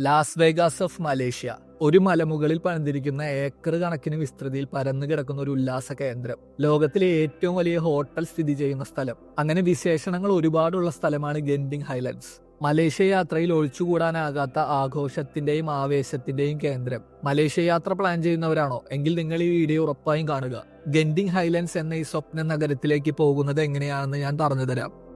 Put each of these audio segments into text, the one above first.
Las Vegas of Malaysia ഒരു മലമുകളിൽ പണിതിരിക്കുന്ന acre കണക്കിന് വിസ്തൃതിയിൽ പരന്നു കിടക്കുന്ന ഒരു ഉല്ലാസ കേന്ദ്രം. ലോകത്തിലെ ഏറ്റവും വലിയ ഹോട്ടൽ സ്ഥിതി ചെയ്യുന്ന സ്ഥലം. അങ്ങനെ വിശേഷണങ്ങൾ ഒരുപാടുള്ള സ്ഥലമാണ് ഗെൻഡിങ് ഹൈലൻഡ്സ്. മലേഷ്യ യാത്രയിൽ ഒഴിച്ചുകൂടാനാകാത്ത ആഘോഷത്തിന്റെയും ആവേശത്തിന്റെയും കേന്ദ്രം. മലേഷ്യ യാത്ര പ്ലാൻ ചെയ്യുന്നവരാണോ? എങ്കിൽ നിങ്ങൾ ഈ വീഡിയോ ഉറപ്പായും കാണുക. ഗെൻഡിങ് ഹൈലൻഡ്സ് എന്ന ഈ സ്വപ്ന നഗരത്തിലേക്ക് പോകുന്നത് എങ്ങനെയാണെന്ന് ഞാൻ പറഞ്ഞുതരാം.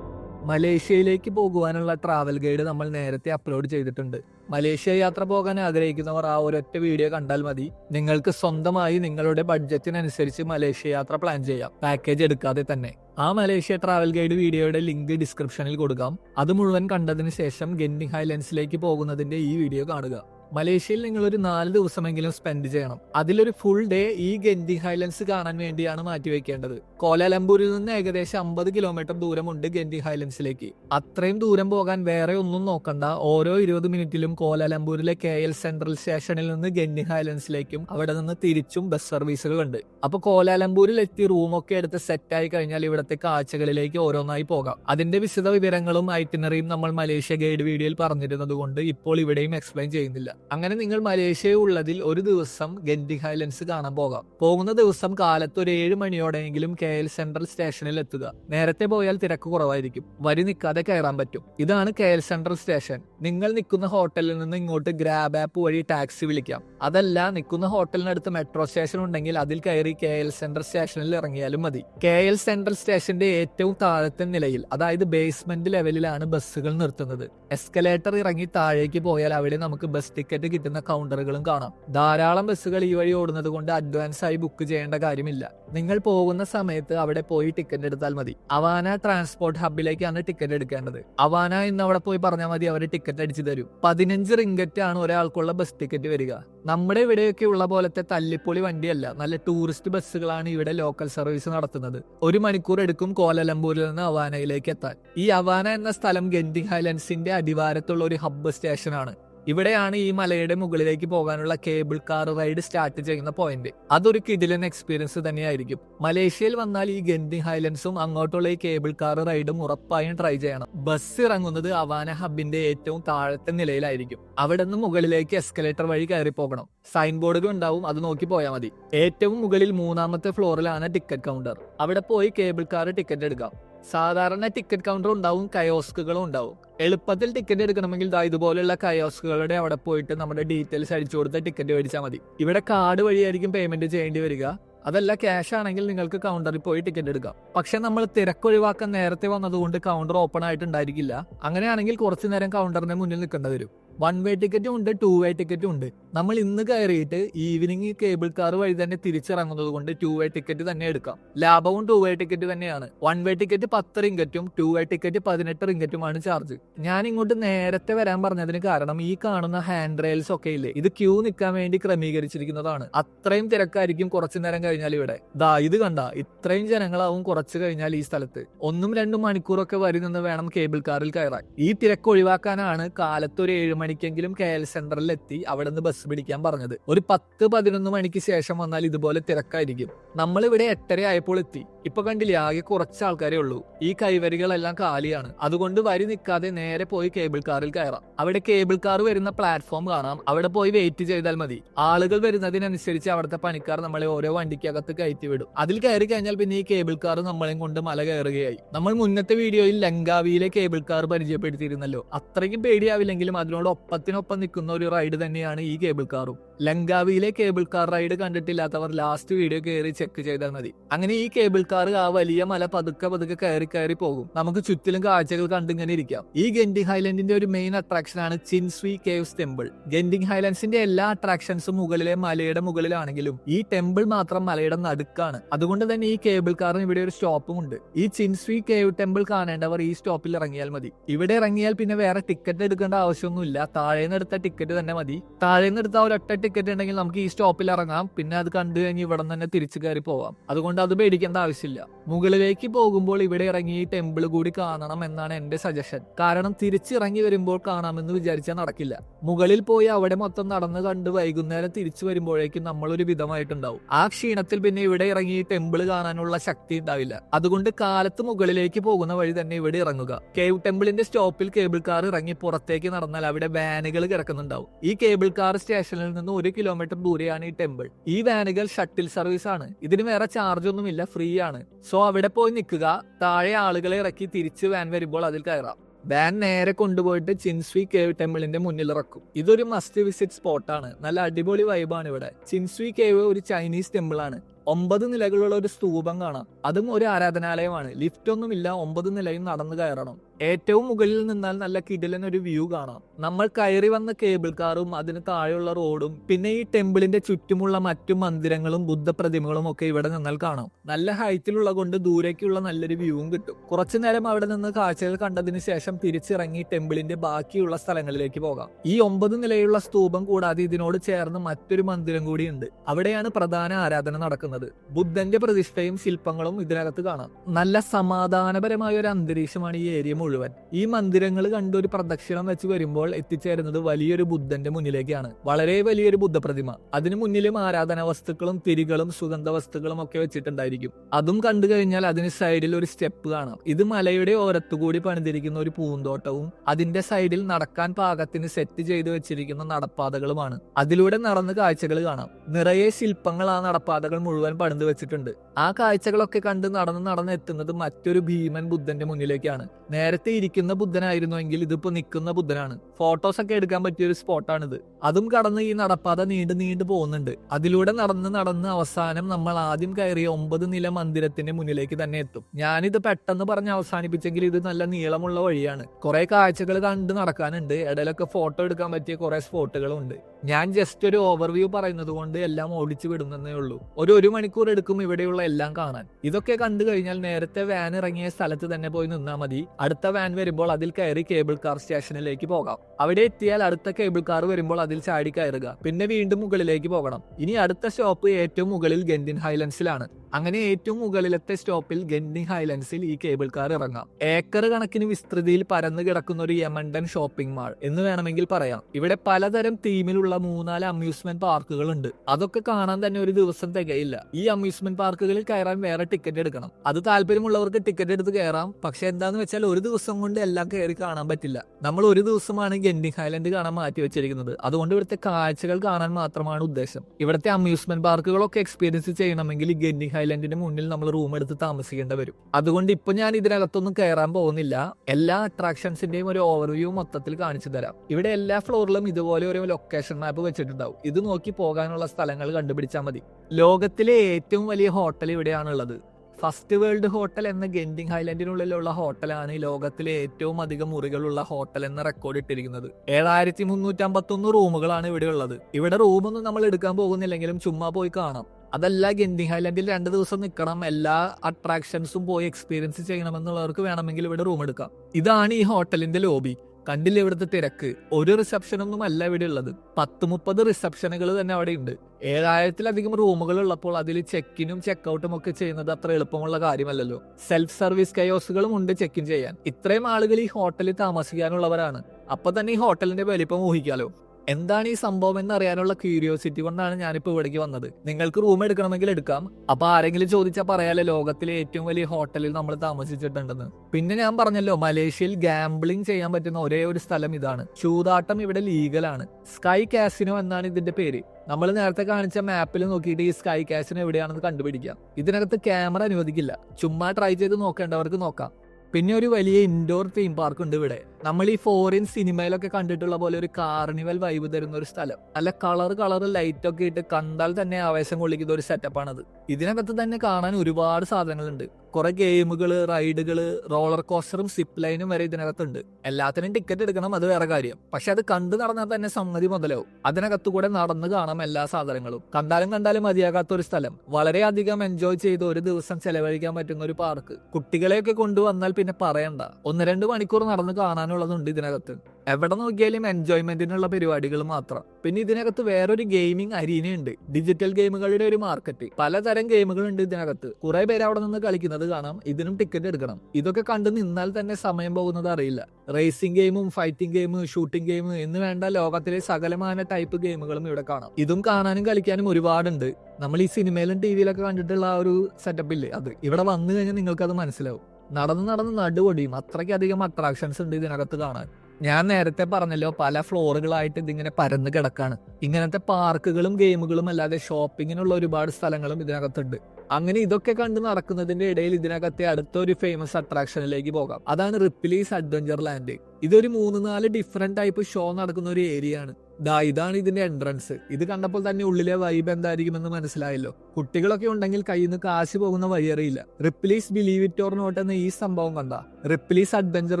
മലേഷ്യയിലേക്ക് പോകുവാനുള്ള ട്രാവൽ ഗൈഡ് നമ്മൾ നേരത്തെ അപ്ലോഡ് ചെയ്തിട്ടുണ്ട്. മലേഷ്യ യാത്ര പോകാൻ ആഗ്രഹിക്കുന്നവർ ആ ഒരൊറ്റ വീഡിയോ കണ്ടാൽ മതി. നിങ്ങൾക്ക് സ്വന്തമായി നിങ്ങളുടെ ബഡ്ജറ്റിനനുസരിച്ച് മലേഷ്യ യാത്ര പ്ലാൻ ചെയ്യാം. പാക്കേജ് എടുക്കാതെ തന്നെ. ആ മലേഷ്യ ട്രാവൽ ഗൈഡ് വീഡിയോയുടെ ലിങ്ക് ഡിസ്ക്രിപ്ഷനിൽ കൊടുക്കാം. അത് മുഴുവൻ കണ്ടതിന് ശേഷം ഗെൻഡിങ് ഹൈലൻഡ്സിലേക്ക് പോകുന്നതിന്റെ ഈ വീഡിയോ കാണുക. മലേഷ്യയിൽ നിങ്ങൾ ഒരു നാല് ദിവസമെങ്കിലും സ്പെൻഡ് ചെയ്യണം. അതിലൊരു ഫുൾ ഡേ ഈ ഗെൻഡി ഹൈലൻഡ്സ് കാണാൻ വേണ്ടിയാണ് മാറ്റിവെക്കേണ്ടത് കോലാലംപൂരിൽ നിന്ന് ഏകദേശം അമ്പത് കിലോമീറ്റർ ദൂരമുണ്ട് ഗെൻഡി ഹൈലൻഡ്സിലേക്ക് അത്രയും ദൂരം പോകാൻ വേറെ ഒന്നും നോക്കണ്ട. ഓരോ ഇരുപത് മിനിറ്റിലും കോലാലംപൂരിലെ കെ എൽ സെൻട്രൽ സ്റ്റേഷനിൽ നിന്ന് ഗെൻഡി ഹൈലൻഡ്സിലേക്കും അവിടെ നിന്ന് തിരിച്ചും ബസ് സർവീസുകൾ ഉണ്ട്. അപ്പൊ കോലാലംപൂരിൽ എത്തി റൂമൊക്കെ എടുത്ത് സെറ്റ് ആയി കഴിഞ്ഞാൽ ഇവിടുത്തെ കാഴ്ചകളിലേക്ക് ഓരോന്നായി പോകാം. അതിന്റെ വിശദ വിവരങ്ങളും ഐറ്റിനറിയും നമ്മൾ മലേഷ്യ ഗൈഡ് വീഡിയോയിൽ പറഞ്ഞിരുന്നത് കൊണ്ട് ഇപ്പോൾ ഇവിടെയും എക്സ്പ്ലെയിൻ ചെയ്യുന്നില്ല. അങ്ങനെ നിങ്ങൾ മലേഷ്യയിൽ ഉള്ളതിൽ ഒരു ദിവസം ഗെൻഡി ഹൈലൻഡ്സ് കാണാൻ പോകാം. പോകുന്ന ദിവസം കാലത്ത് ഒരു ഏഴ് മണിയോടെയെങ്കിലും കെ എൽ സെൻട്രൽ സ്റ്റേഷനിൽ എത്തുക. നേരത്തെ പോയാൽ തിരക്ക് കുറവായിരിക്കും. വരി നിൽക്കാതെ കയറാൻ പറ്റും. ഇതാണ് കെ എൽ സെൻട്രൽ സ്റ്റേഷൻ. നിങ്ങൾ നിൽക്കുന്ന ഹോട്ടലിൽ നിന്ന് ഇങ്ങോട്ട് ഗ്രാബ് ആപ്പ് വഴി ടാക്സി വിളിക്കാം. അതല്ല നിൽക്കുന്ന ഹോട്ടലിനടുത്ത് മെട്രോ സ്റ്റേഷൻ ഉണ്ടെങ്കിൽ അതിൽ കയറി കെ എൽ സെൻട്രൽ സ്റ്റേഷനിൽ ഇറങ്ങിയാലും മതി. കെ എൽ സെൻട്രൽ സ്റ്റേഷന്റെ ഏറ്റവും താഴത്തെ നിലയിൽ അതായത് ബേസ്മെന്റ് ലെവലിലാണ് ബസ്സുകൾ നിർത്തുന്നത്. എസ്കലേറ്റർ ഇറങ്ങി താഴേക്ക് പോയാൽ അവിടെ നമുക്ക് ബസ് ടിക്കറ്റ് കിട്ടുന്ന കൗണ്ടറുകളും കാണാം. ധാരാളം ബസ്സുകൾ ഈ വഴി ഓടുന്നത് കൊണ്ട് അഡ്വാൻസ് ആയി ബുക്ക് ചെയ്യേണ്ട കാര്യമില്ല. നിങ്ങൾ പോകുന്ന സമയത്ത് അവിടെ പോയി ടിക്കറ്റ് എടുത്താൽ മതി. അവാന ട്രാൻസ്പോർട്ട് ഹബിലേക്കാണ് ടിക്കറ്റ് എടുക്കേണ്ടത്. അവാന എന്ന് അവിടെ പോയി പറഞ്ഞാൽ മതി അവർ ടിക്കറ്റ് അടിച്ചു തരും. പതിനഞ്ച് റിംഗറ്റ് ആണ് ഒരാൾക്കുള്ള ബസ് ടിക്കറ്റ് വരിക. നമ്മുടെ ഇവിടെയൊക്കെ ഉള്ള പോലത്തെ തല്ലിപ്പൊളി വണ്ടിയല്ല നല്ല ടൂറിസ്റ്റ് ബസ്സുകളാണ് ഇവിടെ ലോക്കൽ സർവീസ് നടത്തുന്നത്. ഒരു മണിക്കൂർ എടുക്കും കോലലംപൂരിൽ നിന്ന് അവാനയിലേക്ക് എത്താൻ. ഈ അവാന എന്ന സ്ഥലം ഗെൻഡിങ് ഹൈലൻഡ്സിന്റെ അടിവാരത്തുള്ള ഒരു ഹബ്ബ് സ്റ്റേഷനാണ് ഇവിടെയാണ് ഈ മലയുടെ മുകളിലേക്ക് പോകാനുള്ള കേബിൾ കാർ റൈഡ് സ്റ്റാർട്ട് ചെയ്യുന്ന പോയിന്റ് അതൊരു കിടിലൻ എക്സ്പീരിയൻസ് തന്നെയായിരിക്കും. മലേഷ്യയിൽ വന്നാൽ ഈ ഗന്ധി ഹൈലൻസും അങ്ങോട്ടുള്ള ഈ കേബിൾ കാർ റൈഡും ഉറപ്പായും ട്രൈ ചെയ്യണം. ബസ് ഇറങ്ങുന്നത് അവാന ഹബിന്റെ ഏറ്റവും താഴത്തെ നിലയിലായിരിക്കും. അവിടെ നിന്ന് മുകളിലേക്ക് എസ്കലേറ്റർ വഴി കയറി പോകണം. സൈൻ ബോർഡുകൾ ഉണ്ടാവും അത് നോക്കി പോയാൽ മതി. ഏറ്റവും മുകളിൽ മൂന്നാമത്തെ ഫ്ലോറിലാണ് ടിക്കറ്റ് കൗണ്ടർ അവിടെ പോയി കേബിൾ കാർ ടിക്കറ്റ് എടുക്കാം. സാധാരണ ടിക്കറ്റ് കൗണ്ടർ ഉണ്ടാവും കയോസ്കുകളും ഉണ്ടാവും. എളുപ്പത്തിൽ ടിക്കറ്റ് എടുക്കണമെങ്കിൽ ദാ ഇതുപോലുള്ള കയോസ്കുകളുടെ അവിടെ പോയിട്ട് നമ്മുടെ ഡീറ്റെയിൽസ് അടിച്ചു കൊടുത്ത ടിക്കറ്റ് മേടിച്ചാൽ മതി. ഇവിടെ കാർഡ് വഴിയായിരിക്കും പേയ്മെന്റ് ചെയ്യേണ്ടി വരിക. അതല്ല ക്യാഷ് ആണെങ്കിൽ നിങ്ങൾക്ക് കൗണ്ടറിൽ പോയി ടിക്കറ്റ് എടുക്കാം. പക്ഷെ നമ്മൾ തിരക്കൊഴിവാക്കാൻ നേരത്തെ വന്നതുകൊണ്ട് കൗണ്ടർ ഓപ്പൺ ആയിട്ടുണ്ടായിരിക്കില്ല. അങ്ങനെയാണെങ്കിൽ കുറച്ചു നേരം കൗണ്ടറിന് മുന്നിൽ നിൽക്കേണ്ടി വരും. വൺ വേ ടിക്കറ്റും ഉണ്ട് ടു വേ ടിക്കറ്റും ഉണ്ട്. നമ്മൾ ഇന്ന് കയറിയിട്ട് ഈവനിങ് കേബിൾ കാർ വഴി തന്നെ തിരിച്ചിറങ്ങുന്നത് കൊണ്ട് ടു വേ ടിക്കറ്റ് തന്നെ എടുക്കാം. ലാഭവും ടു വേ ടിക്കറ്റ് തന്നെയാണ്. വൺ വേ ടിക്കറ്റ് പത്ത് റിങ്കറ്റും ടു വേ ടിക്കറ്റ് പതിനെട്ട് റിങ്കറ്റുമാണ് ചാർജ് ഞാൻ ഇങ്ങോട്ട് നേരത്തെ വരാൻ പറഞ്ഞതിന് കാരണം ഈ കാണുന്ന ഹാൻഡ് റെയിൽസ് ഒക്കെ ഇല്ലേ ഇത് ക്യൂ നിൽക്കാൻ വേണ്ടി ക്രമീകരിച്ചിരിക്കുന്നതാണ്. അത്രയും തിരക്കായിരിക്കും കുറച്ചു നേരം കഴിഞ്ഞാൽ ഇവിടെ. ദാ ഇത് കണ്ട ഇത്രയും ജനങ്ങളാവും കുറച്ച് കഴിഞ്ഞാൽ ഈ സ്ഥലത്ത്. ഒന്നും രണ്ടും മണിക്കൂറൊക്കെ വരി നിന്ന് വേണം കേബിൾ കാറിൽ കയറാൻ. ഈ തിരക്ക് ഒഴിവാക്കാനാണ് കാലത്ത് ഒരു ഏഴ് മണിക്കെങ്കിലും കെ എൽ സെന്ററിൽ എത്തി അവിടെ നിന്ന് ബസ് പിടിക്കാൻ പറഞ്ഞത്. ഒരു പത്ത് പതിനൊന്ന് മണിക്ക് ശേഷം വന്നാൽ ഇതുപോലെ തിരക്കായിരിക്കും. നമ്മൾ ഇവിടെ എട്ടര ആയപ്പോൾ എത്തി. ഇപ്പൊ കണ്ടില്ലേ ആകെ കുറച്ച് ആൾക്കാരേ ഉള്ളൂ. ഈ കൈവരികളെല്ലാം കാലിയാണ്. അതുകൊണ്ട് വരി നിൽക്കാതെ നേരെ പോയി കേബിൾ കാറിൽ കയറാം. അവിടെ കേബിൾ കാർ വരുന്ന പ്ലാറ്റ്ഫോം കാണാം. അവിടെ പോയി വെയിറ്റ് ചെയ്താൽ മതി. ആളുകൾ വരുന്നതിനനുസരിച്ച് അവിടുത്തെ പണിക്കാർ നമ്മളെ ഓരോ വണ്ടിക്കകത്ത് കയറ്റി വിടും. അതിൽ കയറി കഴിഞ്ഞാൽ പിന്നെ ഈ കേബിൾ കാർ നമ്മളെയും കൊണ്ട് മല കയറുകയായി. നമ്മൾ മുന്നത്തെ വീഡിയോയിൽ ലങ്കാവിയിലെ കേബിൾ കാർ പരിചയപ്പെടുത്തിയിരുന്നല്ലോ. അത്രയ്ക്കും പേടിയാവില്ലെങ്കിലും അതിനോട് ഒപ്പത്തിനൊപ്പം നിൽക്കുന്ന ഒരു റൈഡ് തന്നെയാണ് ഈ കേബിൾ കാറും ലങ്കാവിയിലെ കേബിൾ കാർ റൈഡ് കണ്ടിട്ടില്ലാത്തവർ ലാസ്റ്റ് വീഡിയോ കയറി ചെക്ക് ചെയ്താൽ മതി. അങ്ങനെ ഈ കേബിൾ കാർ ആ വലിയ മല പതുക്കെ പതുക്കെ കയറി കയറി പോകും. നമുക്ക് ചുറ്റിലും കാഴ്ചകൾ കണ്ടിങ്ങനെ ഇരിക്കാം. ഈ ഗെൻഡിങ് ഹൈലൻഡിന്റെ ഒരു മെയിൻ അട്രാക്ഷൻ ആണ് ചിൻസ്വി കേവ്സ് ടെമ്പിൾ ഗെൻഡിങ് ഹൈലൻഡ്സിന്റെ എല്ലാ അട്രാക്ഷൻസും മുകളിലെ മലയുടെ മുകളിലാണെങ്കിലും ഈ ടെമ്പിൾ മാത്രം മലയുടെ നടുക്കാണ്. അതുകൊണ്ട് തന്നെ ഈ കേബിൾ കാറിന് ഇവിടെ ഒരു സ്റ്റോപ്പും ഉണ്ട്. ഈ ചിൻസ്വി കേവ് ടെമ്പിൾ കാണേണ്ടവർ ഈ സ്റ്റോപ്പിൽ ഇറങ്ങിയാൽ മതി. ഇവിടെ ഇറങ്ങിയാൽ പിന്നെ വേറെ ടിക്കറ്റ് എടുക്കേണ്ട ആവശ്യമൊന്നുമില്ല. താഴേന്ന് എടുത്ത ടിക്കറ്റ് തന്നെ മതി. താഴേന്ന് എടുത്ത ഒരൊറ്റ ടിക്കറ്റ് ഉണ്ടെങ്കിൽ നമുക്ക് ഈ സ്റ്റോപ്പിൽ ഇറങ്ങാം. പിന്നെ അത് കണ്ടു കഴിഞ്ഞ് ഇവിടെ തന്നെ തിരിച്ചു കയറി പോവാം. അതുകൊണ്ട് അത് പേടിക്കേണ്ട ആവശ്യമില്ല. മുകളിലേക്ക് പോകുമ്പോൾ ഇവിടെ ഇറങ്ങി ടെമ്പിൾ കൂടി കാണണം എന്നാണ് എന്റെ സജഷൻ കാരണം തിരിച്ചിറങ്ങി വരുമ്പോൾ കാണാമെന്ന് വിചാരിച്ചാൽ നടക്കില്ല. മുകളിൽ പോയി അവിടെ മൊത്തം നടന്ന് കണ്ട് വൈകുന്നേരം തിരിച്ചു വരുമ്പോഴേക്കും നമ്മൾ നമ്മളൊരു വിധമായിട്ടുണ്ടാവും. ആ ക്ഷീണത്തിൽ പിന്നെ ഇവിടെ ഇറങ്ങി ടെമ്പിൾ കാണാനുള്ള ശക്തി ഉണ്ടാവില്ല. അതുകൊണ്ട് കാലത്ത് മുകളിലേക്ക് പോകുന്ന വഴി തന്നെ ഇവിടെ ഇറങ്ങുക. കേവ് ടെമ്പിളിന്റെ സ്റ്റോപ്പിൽ കേബിൾ കാർ ഇറങ്ങി പുറത്തേക്ക് നടന്നാൽ അവിടെ വാനുകൾ കിടക്കുന്നുണ്ടാവും. ഈ കേബിൾ കാർ സ്റ്റേഷനിൽ നിന്ന് ഒരു കിലോമീറ്റർ ദൂരെയാണ് ഈ ടെമ്പിൾ ഈ വാനുകൾ ഷട്ടിൽ സർവീസ് ആണ്. ഇതിന് വേറെ ചാർജ് ഒന്നുമില്ല ഫ്രീ ആണ്. സോ അവിടെ പോയി നിൽക്കുക. താഴെ ആളുകളെ ഇറക്കി തിരിച്ച് വാൻ വരുമ്പോൾ അതിൽ കയറാം. വാൻ നേരെ കൊണ്ടുപോയിട്ട് ചിൻസ്വി കേവ് ടെമ്പിളിന്റെ മുന്നിൽ ഇറക്കും. ഇതൊരു മസ്റ്റ് വിസിറ്റ് സ്പോട്ടാണ് നല്ല അടിപൊളി വൈബാണ് ഇവിടെ. Chin Swee cave Chinese temple ആണ്. ഒമ്പത് നിലകളുള്ള ഒരു സ്തൂപം കാണാം. അതും ഒരു ആരാധനാലയമാണ്. ലിഫ്റ്റ് ഒന്നുമില്ല ഒമ്പത് നിലയും നടന്നു കയറണം. ഏറ്റവും മുകളിൽ നിന്നാൽ നല്ല കിടിലൻ ഒരു വ്യൂ കാണാം. നമ്മൾ കയറി വന്ന കേബിൾ കാറും അതിന് താഴെയുള്ള റോഡും പിന്നെ ഈ ടെമ്പിളിന്റെ ചുറ്റുമുള്ള മറ്റു മന്ദിരങ്ങളും ബുദ്ധപ്രതിമകളും ഒക്കെ ഇവിടെ നിന്നാൽ കാണാം. നല്ല ഹൈറ്റിലുള്ള കൊണ്ട് ദൂരേക്കുള്ള നല്ലൊരു വ്യൂവും കിട്ടും. കുറച്ചു നേരം അവിടെ നിന്ന് കാഴ്ചകൾ കണ്ടതിന് ശേഷം തിരിച്ചിറങ്ങി ടെമ്പിളിന്റെ ബാക്കിയുള്ള സ്ഥലങ്ങളിലേക്ക് പോകാം. ഈ ഒമ്പത് നിലയുള്ള സ്തൂപം കൂടാതെ ഇതിനോട് ചേർന്ന് മറ്റൊരു മന്ദിരം കൂടിയുണ്ട്. അവിടെയാണ് പ്രധാന ആരാധന നടക്കുന്നത്. ബുദ്ധന്റെ പ്രതിഷ്ഠയും ശില്പങ്ങളും ഇതിനകത്ത് കാണാം. നല്ല സമാധാനപരമായ ഒരു അന്തരീക്ഷമാണ് ഈ ഏരിയ മുഴുവൻ. ഈ മന്ദിരങ്ങൾ കണ്ട് ഒരു പ്രദക്ഷിണം വെച്ച് വരുമ്പോൾ എത്തിച്ചേരുന്നത് വലിയൊരു ബുദ്ധന്റെ മുന്നിലേക്കാണ്. വളരെ വലിയൊരു ബുദ്ധപ്രതിമ. അതിന് മുന്നിലും ആരാധന വസ്തുക്കളും തിരികളും സുഗന്ധ വസ്തുക്കളും ഒക്കെ വെച്ചിട്ടുണ്ടായിരിക്കും. അതും കണ്ടു കഴിഞ്ഞാൽ അതിന് സൈഡിൽ ഒരു സ്റ്റെപ്പ് കാണാം. ഇത് മലയുടെ ഓരത്തുകൂടി പണിതിരിക്കുന്ന ഒരു പൂന്തോട്ടവും അതിന്റെ സൈഡിൽ നടക്കാൻ പാകത്തിന് സെറ്റ് ചെയ്തു വെച്ചിരിക്കുന്ന നടപ്പാതകളുമാണ്. അതിലൂടെ നടന്ന് കാഴ്ചകൾ കാണാം. നിറയെ ശില്പങ്ങൾ ആ നടപ്പാതകൾ മുഴുവൻ പണിത് വെച്ചിട്ടുണ്ട്. ആ കാഴ്ചകളൊക്കെ കണ്ട് നടന്ന് നടന്ന് എത്തുന്നത് മറ്റൊരു ഭീമൻ ബുദ്ധന്റെ മുന്നിലേക്കാണ്. നേരത്തെ ഇരിക്കുന്ന ബുദ്ധനായിരുന്നു എങ്കിൽ ഇതിപ്പോ നിൽക്കുന്ന ബുദ്ധനാണ്. ഫോട്ടോസ് ഒക്കെ എടുക്കാൻ പറ്റിയ ഒരു സ്പോട്ടാണിത് അതും കടന്ന് ഈ നടപ്പാത നീണ്ടു നീണ്ടു പോകുന്നുണ്ട്. അതിലൂടെ നടന്ന് നടന്ന് അവസാനം നമ്മൾ ആദ്യം കയറിയ ഒമ്പത് നില മന്ദിരത്തിന്റെ മുന്നിലേക്ക് തന്നെ എത്തും. ഞാനിത് പെട്ടെന്ന് പറഞ്ഞ് അവസാനിപ്പിച്ചെങ്കിൽ ഇത് നല്ല നീളമുള്ള വഴിയാണ്. കുറെ കാഴ്ചകൾ കണ്ട് നടക്കാനുണ്ട്. ഇടയിലൊക്കെ ഫോട്ടോ എടുക്കാൻ പറ്റിയ കുറെ സ്പോട്ടുകളും ഉണ്ട് ഞാൻ ജസ്റ്റ് ഒരു ഓവർവ്യൂ പറയുന്നത് കൊണ്ട് എല്ലാം ഓടിച്ചു വിടുന്നതേ ഉള്ളൂ. ഒരു ഒരു മണിക്കൂർ എടുക്കും ഇവിടെയുള്ള എല്ലാം കാണാൻ. ഇതൊക്കെ കണ്ടു കഴിഞ്ഞാൽ നേരത്തെ വാൻ ഇറങ്ങിയ സ്ഥലത്ത് തന്നെ പോയി നിന്നാൽ മതി. അടുത്ത വാൻ വരുമ്പോൾ അതിൽ കയറി കേബിൾ കാർ സ്റ്റേഷനിലേക്ക് പോകാം. അവിടെ എത്തിയാൽ അടുത്ത കേബിൾ കാർ വരുമ്പോൾ അതിൽ ചാടി കയറുക. പിന്നെ വീണ്ടും മുകളിലേക്ക് പോകണം. ഇനി അടുത്ത സ്റ്റോപ്പ് ഏറ്റവും മുകളിൽ ഗെൻഡിൻ ഹൈലൻസിലാണ് അങ്ങനെ ഏറ്റവും മുകളിലത്തെ സ്റ്റോപ്പിൽ ഗെൻഡിൻ ഹൈലൻസിൽ ഈ കേബിൾ കാർ ഇറങ്ങാം. ഏക്കർ കണക്കിന് വിസ്തൃതിയിൽ പരന്നു കിടക്കുന്ന ഒരു യമണ്ടൻ ഷോപ്പിംഗ് മാൾ എന്ന് വേണമെങ്കിൽ പറയാം. ഇവിടെ പലതരം തീമിലുള്ള മൂന്നാൽ അമ്യൂസ്മെന്റ് പാർക്കുകൾ ഉണ്ട് അതൊക്കെ കാണാൻ തന്നെ ഒരു ദിവസം തികയില്ല. ഈ അമ്യൂസ്മെന്റ് പാർക്കുകളിൽ കയറാൻ വേറെ ടിക്കറ്റ് എടുക്കണം. അത് താല്പര്യമുള്ളവർക്ക് ടിക്കറ്റ് എടുത്ത് കയറാം. പക്ഷെ എന്താന്ന് വെച്ചാൽ ഒരു ദിവസം കൊണ്ട് എല്ലാം കയറി കാണാൻ പറ്റില്ല. നമ്മൾ ഒരു ദിവസമാണ് ഗെൻഡിങ് ഹൈലൻഡ് കാണാൻ മാറ്റി വെച്ചിരിക്കുന്നത്. അതുകൊണ്ട് ഇവിടുത്തെ കാഴ്ചകൾ കാണാൻ മാത്രമാണ് ഉദ്ദേശം. ഇവിടുത്തെ അമ്യൂസ്മെന്റ് പാർക്കുകളൊക്കെ എക്സ്പീരിയൻസ് ചെയ്യണമെങ്കിൽ ഈ ഗെൻഡിങ് ഹൈലൻഡിന്റെ മുന്നിൽ നമ്മൾ റൂം എടുത്ത് താമസിക്കേണ്ടി വരും. അതുകൊണ്ട് ഇപ്പൊ ഞാൻ ഇതിനകത്തൊന്നും കയറാൻ പോകുന്നില്ല. എല്ലാ അട്രാക്ഷൻസിന്റെയും ഒരു ഓവർവ്യൂ മൊത്തത്തിൽ കാണിച്ചു തരാം. ഇവിടെ എല്ലാ ഫ്ലോറിലും ഇതുപോലെ ഒരു ലൊക്കേഷൻ മാപ്പ് വെച്ചിട്ടുണ്ടാവും. ഇത് നോക്കി പോകാനുള്ള സ്ഥലങ്ങൾ കണ്ടുപിടിച്ചാൽ മതി. ലോകത്തിലെ ഏറ്റവും വലിയ ഹോട്ടൽ ഇവിടെയാണുള്ളത്. ഫസ്റ്റ് വേൾഡ് ഹോട്ടൽ എന്ന ഗെൻഡിങ് ഹൈലൻഡിനുള്ളിലുള്ള ഹോട്ടലാണ് ലോകത്തിലെ ഏറ്റവും അധികം മുറികളുള്ള ഹോട്ടൽ എന്ന റെക്കോർഡ് ഇട്ടിരിക്കുന്നത്. ഏഴായിരത്തി മുന്നൂറ്റി അമ്പത്തൊന്ന് റൂമുകളാണ് ഇവിടെ ഉള്ളത്. ഇവിടെ റൂമൊന്നും നമ്മൾ എടുക്കാൻ പോകുന്നില്ലെങ്കിലും ചുമ്മാ പോയി കാണാം. അതല്ല ഗെൻഡിങ് ഹൈലൻഡിൽ രണ്ട് ദിവസം നിൽക്കണം. എല്ലാ അട്രാക്ഷൻസും പോയി എക്സ്പീരിയൻസ് ചെയ്യണമെന്നുള്ളവർക്ക് വേണമെങ്കിൽ ഇവിടെ റൂം എടുക്കാം. ഇതാണ് ഈ ഹോട്ടലിന്റെ ലോബി കണ്ടില്ല ഇവിടുത്തെ തിരക്ക്? ഒരു റിസപ്ഷനൊന്നും അല്ല ഇവിടെ ഉള്ളത് പത്ത് മുപ്പത് റിസപ്ഷനുകൾ തന്നെ അവിടെ ഉണ്ട് ഏഴായിരത്തിലധികം റൂമുകൾ ഉള്ളപ്പോൾ അതിൽ ചെക്കിനും ചെക്കൗട്ടും ഒക്കെ ചെയ്യുന്നത് അത്ര എളുപ്പമുള്ള കാര്യമല്ലല്ലോ. സെൽഫ് സർവീസ് കയോസുകളും ഉണ്ട് ചെക്കിൻ ചെയ്യാൻ. ഇത്രയും ആളുകൾ ഈ ഹോട്ടലിൽ താമസിക്കാനുള്ളവരാണ്. അപ്പൊ തന്നെ ഈ ഹോട്ടലിന്റെ വലിപ്പം ഊഹിക്കാലോ? എന്താണ് ഈ സംഭവം എന്ന് അറിയാനുള്ള ക്യൂരിയോസിറ്റി കൊണ്ടാണ് ഞാനിപ്പോ ഇവിടേക്ക് വന്നത്. നിങ്ങൾക്ക് റൂം എടുക്കണമെങ്കിൽ എടുക്കാം. അപ്പൊ ആരെങ്കിലും ചോദിച്ചാൽ പറയാലോ ലോകത്തിലെ ഏറ്റവും വലിയ ഹോട്ടലിൽ നമ്മൾ താമസിച്ചിട്ടുണ്ടെന്ന്. പിന്നെ ഞാൻ പറഞ്ഞല്ലോ മലേഷ്യയിൽ ഗാംബ്ലിംഗ് ചെയ്യാൻ പറ്റുന്ന ഒരേ ഒരു സ്ഥലം ഇതാണ്. ചൂതാട്ടം ഇവിടെ ലീഗലാണ് സ്കൈ കാസിനോ എന്നാണ് ഇതിന്റെ പേര്. നമ്മൾ നേരത്തെ കാണിച്ച മാപ്പിൽ നോക്കിയിട്ട് ഈ സ്കൈ കാസിനോ എവിടെയാണെന്ന് കണ്ടുപിടിക്കാം. ഇതിനകത്ത് ക്യാമറ അനുവദിക്കില്ല. ചുമ്മാ ട്രൈ ചെയ്ത് നോക്കേണ്ടവർക്ക് നോക്കാം. പിന്നെ ഒരു വലിയ ഇൻഡോർ തീം പാർക്ക് ഉണ്ട് ഇവിടെ. നമ്മൾ ഈ ഫോറിൻ സിനിമയിലൊക്കെ കണ്ടിട്ടുള്ള പോലെ ഒരു കാർണിവൽ വൈബ് തരുന്ന ഒരു സ്ഥലം. നല്ല കളർ കളർ ലൈറ്റ് ഒക്കെ ഇട്ട് കണ്ടാൽ തന്നെ ആവേശം കൊള്ളിക്കുന്ന ഒരു സെറ്റപ്പാണത് ഇതിനകത്ത് തന്നെ കാണാൻ ഒരുപാട് സാധനങ്ങളുണ്ട്. കുറെ ഗെയിമുകൾ റൈഡുകൾ റോളർ കോസ്റ്ററും സിപ്പ് ലൈനും വരെ ഇതിനകത്തുണ്ട്. എല്ലാത്തിനും ടിക്കറ്റ് എടുക്കണം അത് വേറെ കാര്യം. പക്ഷെ അത് കണ്ടു നടന്നാൽ തന്നെ സംഗതി മുതലാവും. അതിനകത്തു കൂടെ നടന്ന് കാണാം എല്ലാ സാധനങ്ങളും. കണ്ടാലും കണ്ടാലും മതിയാകാത്ത ഒരു സ്ഥലം. വളരെയധികം എൻജോയ് ചെയ്ത് ഒരു ദിവസം ചെലവഴിക്കാൻ പറ്റുന്ന ഒരു പാർക്ക് കുട്ടികളെയൊക്കെ കൊണ്ടുവന്നാൽ പിന്നെ പറയണ്ട. ഒന്ന് രണ്ട് മണിക്കൂർ നടന്ന് കാണാനുള്ളതുണ്ട് ഇതിനകത്ത്. എവിടെ നോക്കിയാലും എൻജോയ്മെന്റിനുള്ള പരിപാടികൾ മാത്രം. പിന്നെ ഇതിനകത്ത് വേറൊരു ഗെയിമിംഗ് അരീനയുണ്ട്. ഡിജിറ്റൽ ഗെയിമുകളുടെ ഒരു മാർക്കറ്റ് പലതരം ഗെയിമുകളുണ്ട് ഇതിനകത്ത്. കുറെ പേര് അവിടെ നിന്ന് കളിക്കുന്നത് കാണാം. ഇതിനും ടിക്കറ്റ് എടുക്കണം. ഇതൊക്കെ കണ്ടു നിന്നാൽ തന്നെ സമയം പോകുന്നത് അറിയില്ല. റേസിംഗ് ഗെയിമും ഫൈറ്റിംഗ് ഗെയിം ഷൂട്ടിംഗ് ഗെയിം എന്ന് വേണ്ട ലോകത്തിലെ സകലമായ ടൈപ്പ് ഗെയിമുകളും ഇവിടെ കാണാം. ഇതും കാണാനും കളിക്കാനും ഒരുപാടുണ്ട്. നമ്മൾ ഈ സിനിമയിലും ടി വിയിലൊക്കെ കണ്ടിട്ടുള്ള ആ ഒരു സെറ്റപ്പ് ഇല്ലേ? അത്. ഇവിടെ വന്നു കഴിഞ്ഞാൽ നിങ്ങൾക്ക് അത് മനസ്സിലാവും. നടന്ന് നടന്ന് നടുപൊടിയും അത്രയ്ക്കധികം അട്രാക്ഷൻസ് ഉണ്ട് ഇതിനകത്ത് കാണാൻ. ഞാൻ നേരത്തെ പറഞ്ഞല്ലോ പല ഫ്ലോറുകളായിട്ട് ഇതിങ്ങനെ പരന്ന് കിടക്കാണ്. ഇങ്ങനത്തെ പാർക്കുകളും ഗെയിമുകളും അല്ലാതെ ഷോപ്പിങ്ങിനുള്ള ഒരുപാട് സ്ഥലങ്ങളും ഇതിനകത്തുണ്ട്. അങ്ങനെ ഇതൊക്കെ കണ്ട് നടക്കുന്നതിന്റെ ഇടയിൽ ഇതിനകത്തെ അടുത്തൊരു ഫേമസ് അട്രാക്ഷനിലേക്ക് പോകാം. അതാണ് റിപ്പിലീസ് അഡ്വഞ്ചർ ലാൻഡ് ഇതൊരു മൂന്ന് നാല് ഡിഫറെന്റ് ടൈപ്പ് ഷോ നടക്കുന്ന ഒരു ഏരിയ ആണ്. ദാ ഇതാണ് ഇതിന്റെ എൻട്രൻസ് ഇത് കണ്ടപ്പോൾ തന്നെ ഉള്ളിലെ വൈബ് എന്തായിരിക്കുമെന്ന് മനസ്സിലായല്ലോ. കുട്ടികളൊക്കെ ഉണ്ടെങ്കിൽ കയ്യിൽ നിന്ന് കാശ് പോകുന്ന വഴിയറിയില്ല Ripley's believe it or not എന്ന ഈ സംഭവം കണ്ട. റിപ്ലീസ് അഡ്വഞ്ചർ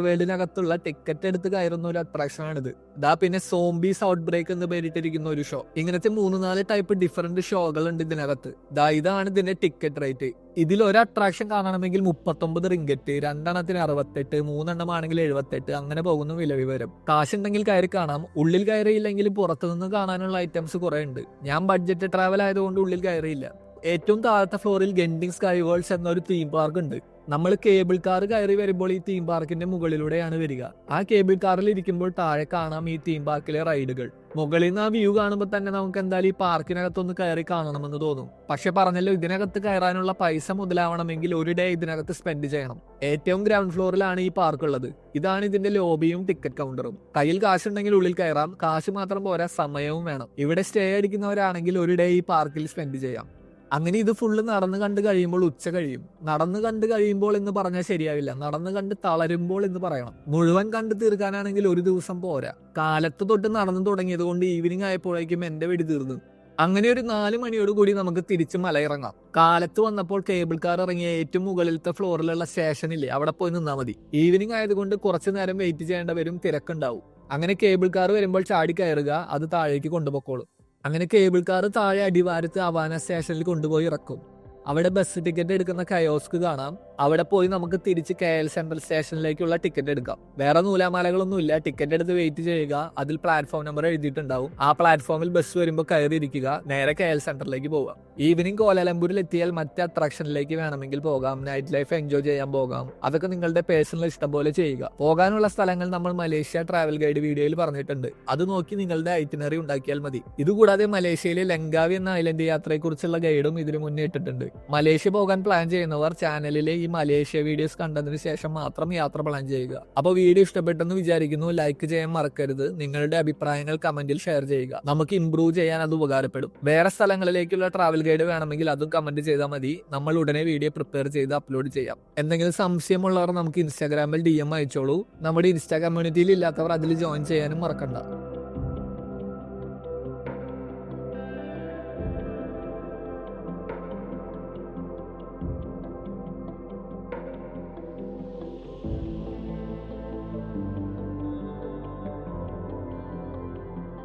വേൾഡിനകത്തുള്ള ടിക്കറ്റ് എടുത്ത് കയറുന്ന ഒരു അട്രാക്ഷൻ ആണിത്. ദാ പിന്നെ സോംബീസ് ഔട്ട് ബ്രേക്ക് എന്ന് പേരിട്ടിരിക്കുന്ന ഒരു ഷോ ഇങ്ങനത്തെ മൂന്ന് നാല് ടൈപ്പ് ഡിഫറെന്റ് ഷോകൾ ഉണ്ട് ഇതിനകത്ത്. ദാ ഇതാണ് ഇതിന്റെ ടിക്കറ്റ് റേറ്റ് ഇതിൽ ഒരു അട്രാക്ഷൻ കാണണമെങ്കിൽ മുപ്പത്തൊമ്പത് റിങ്കറ്റ് രണ്ടെണ്ണത്തിന് അറുപത്തെട്ട് മൂന്നെണ്ണം ആണെങ്കിൽ എഴുപത്തെട്ട് അങ്ങനെ പോകുന്ന വില വിവരം കാശുണ്ടെങ്കിൽ കയറി കാണാം. ഉള്ളിൽ കയറിയില്ലെങ്കിൽ പുറത്തുനിന്ന് കാണാനുള്ള ഐറ്റംസ് കുറെ ഉണ്ട്. ഞാൻ ബഡ്ജറ്റ് ട്രാവൽ ആയതുകൊണ്ട് ഉള്ളിൽ കയറിയില്ല. ഏറ്റവും താഴത്തെ ഫ്ലോറിൽ ഗെൻഡിങ് സ്കൈ വേൾഡ്സ് എന്നൊരു തീം പാർക്ക് ഉണ്ട്. നമ്മൾ കേബിൾ കാർ കയറി വരുമ്പോൾ ഈ തീം പാർക്കിന്റെ മുകളിലൂടെയാണ് വരിക. ആ കേബിൾ കാറിൽ ഇരിക്കുമ്പോൾ താഴെ കാണാം ഈ തീം പാർക്കിലെ റൈഡുകൾ മുകളിൽ നിന്ന് ആ വ്യൂ കാണുമ്പോൾ തന്നെ നമുക്ക് എന്തായാലും ഈ പാർക്കിനകത്തൊന്ന് കയറി കാണണമെന്ന് തോന്നും. പക്ഷെ പറഞ്ഞല്ലോ ഇതിനകത്ത് കയറാനുള്ള പൈസ മുതലാവണമെങ്കിൽ ഒരു ഡേ ഇതിനകത്ത് സ്പെൻഡ് ചെയ്യണം. ഏറ്റവും ഗ്രൗണ്ട് ഫ്ലോറിലാണ് ഈ പാർക്ക് ഉള്ളത്. ഇതാണ് ഇതിന്റെ ലോബിയും ടിക്കറ്റ് കൗണ്ടറും കയ്യിൽ കാശുണ്ടെങ്കിൽ ഉള്ളിൽ കയറാം. കാശ് മാത്രം പോരാ സമയവും വേണം. ഇവിടെ സ്റ്റേ അടിക്കുന്നവരാണെങ്കിൽ ഒരു ഡേ ഈ പാർക്കിൽ സ്പെൻഡ് ചെയ്യാം. അങ്ങനെ ഇത് ഫുള്ള് നടന്നു കണ്ട് കഴിയുമ്പോൾ ഉച്ച കഴിയും. നടന്നു കണ്ട് കഴിയുമ്പോൾ എന്ന് പറഞ്ഞാൽ ശരിയാവില്ല. നടന്നു കണ്ട് തളരുമ്പോൾ എന്ന് പറയണം. മുഴുവൻ കണ്ട് തീർക്കാനാണെങ്കിൽ ഒരു ദിവസം പോരാ. കാലത്ത് തൊട്ട് നടന്നു തുടങ്ങിയത് കൊണ്ട് ഈവനിങ് ആയപ്പോഴേക്കും എന്റെ വെടി തീർന്നു. അങ്ങനെ ഒരു നാല് മണിയോട് കൂടി നമുക്ക് തിരിച്ച് മലയിറങ്ങാം. കാലത്ത് വന്നപ്പോൾ കേബിൾ കാർ ഇറങ്ങിയ ഏറ്റവും മുകളിലത്തെ ഫ്ലോറിലുള്ള സ്റ്റേഷനില്ലേ അവിടെ പോയി നിന്നാൽ മതി. ഈവനിങ് ആയതുകൊണ്ട് കുറച്ചു നേരം വെയിറ്റ് ചെയ്യേണ്ടവരും തിരക്കുണ്ടാവും. അങ്ങനെ കേബിൾ കാർ വരുമ്പോൾ ചാടി കയറുക അത് താഴേക്ക് കൊണ്ടുപോക്കോളും. അങ്ങനെ കേബിൾ കാർ താഴെ അടിവാരത്ത് അവാന സ്റ്റേഷനിൽ കൊണ്ടുപോയി ഇറക്കും. അവിടെ ബസ് ടിക്കറ്റ് എടുക്കുന്ന കയോസ്ക് കാണാം. അവിടെ പോയി നമുക്ക് തിരിച്ച് കെ എൽ സെൻട്രൽ സ്റ്റേഷനിലേക്കുള്ള ടിക്കറ്റ് എടുക്കാം. വേറെ നൂലാമാലകളൊന്നും ഇല്ല ടിക്കറ്റ് എടുത്ത് വെയിറ്റ് ചെയ്യുക. അതിൽ പ്ലാറ്റ്ഫോം നമ്പർ എഴുതിയിട്ടുണ്ടാവും. ആ പ്ലാറ്റ്ഫോമിൽ ബസ് വരുമ്പോൾ കയറിയിരിക്കുക. നേരെ കെ എൽ സെന്ററിലേക്ക് പോകാം ഈവനിങ് കോലാലംപൂരിൽ എത്തിയാൽ മറ്റ് അട്രാക്ഷനിലേക്ക് വേണമെങ്കിൽ പോകാം. നൈറ്റ് ലൈഫ് എൻജോയ് ചെയ്യാൻ പോകാം. അതൊക്കെ നിങ്ങളുടെ പേഴ്സണൽ ഇഷ്ടം പോലെ ചെയ്യുക. പോകാനുള്ള സ്ഥലങ്ങൾ നമ്മൾ മലേഷ്യ ട്രാവൽ ഗൈഡ് വീഡിയോയിൽ പറഞ്ഞിട്ടുണ്ട്. അത് നോക്കി നിങ്ങളുടെ ഐറ്റിനറി ഉണ്ടാക്കിയാൽ മതി. ഇതുകൂടാതെ മലേഷ്യയിലെ ലങ്കാവി എന്ന ഐലൻഡ് യാത്രയെക്കുറിച്ചുള്ള ഗൈഡും ഇതിന് മുന്നേ ഇട്ടിട്ടുണ്ട്. മലേഷ്യ പോകാൻ പ്ലാൻ ചെയ്യുന്നവർ ചാനലിലെ ഈ മലേഷ്യ വീഡിയോസ് കണ്ടതിന് ശേഷം മാത്രം യാത്ര പ്ലാൻ ചെയ്യുക. അപ്പോൾ വീഡിയോ ഇഷ്ടപ്പെട്ടെന്ന് വിചാരിക്കുന്നു ലൈക്ക് ചെയ്യാൻ മറക്കരുത്. നിങ്ങളുടെ അഭിപ്രായങ്ങൾ കമന്റിൽ ഷെയർ ചെയ്യുക. നമുക്ക് ഇംപ്രൂവ് ചെയ്യാൻ അത് ഉപകാരപ്പെടും. വേറെ സ്ഥലങ്ങളിലേക്കുള്ള ട്രാവൽ ഗൈഡ് വേണമെങ്കിൽ അതും കമന്റ് ചെയ്താൽ മതി. നമ്മൾ ഉടനെ വീഡിയോ പ്രിപ്പയർ ചെയ്ത് അപ്ലോഡ് ചെയ്യാം. എന്തെങ്കിലും സംശയമുള്ളവർ നമുക്ക് ഇൻസ്റ്റാഗ്രാമിൽ ഡി എം അയച്ചോളൂ. നമ്മുടെ ഇൻസ്റ്റാ കമ്മ്യൂണിറ്റിയിൽ ഇല്ലാത്തവർ അതിൽ ജോയിൻ ചെയ്യാനും മറക്കണ്ട.